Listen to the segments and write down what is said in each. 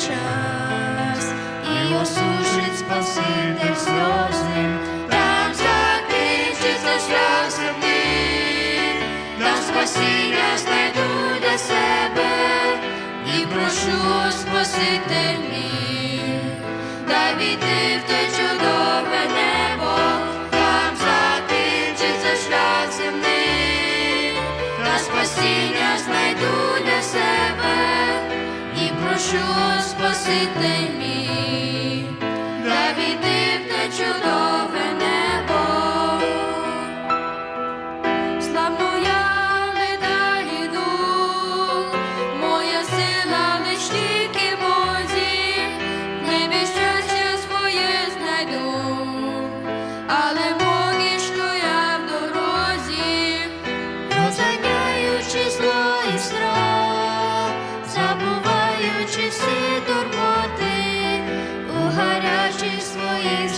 час, і осушить Спаситель сльози, там закінчиться шлях земний, там спасіння знайду для себе, і прошу Спаситель мій, дай війти в те чудове небо, там закінчиться шлях земний, та спасіння знайду прошу Спаситель мій, дай війти в те чудове небо. Славну я ледалі йду, моя сила лиш тільки Бозі, в небі щастя своє знайду, але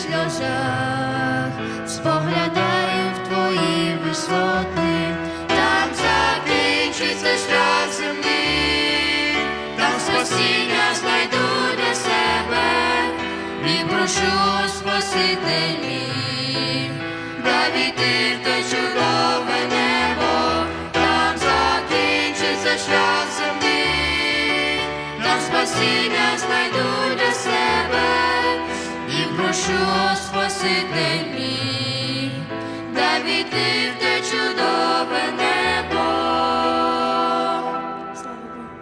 сльозах, споглядаю в твої висоти, там закінчиться шлях земний, там спасіння знайду для себе, і прошу Спаситель мій, дай війти в те чудове Спаситель мій, дай війти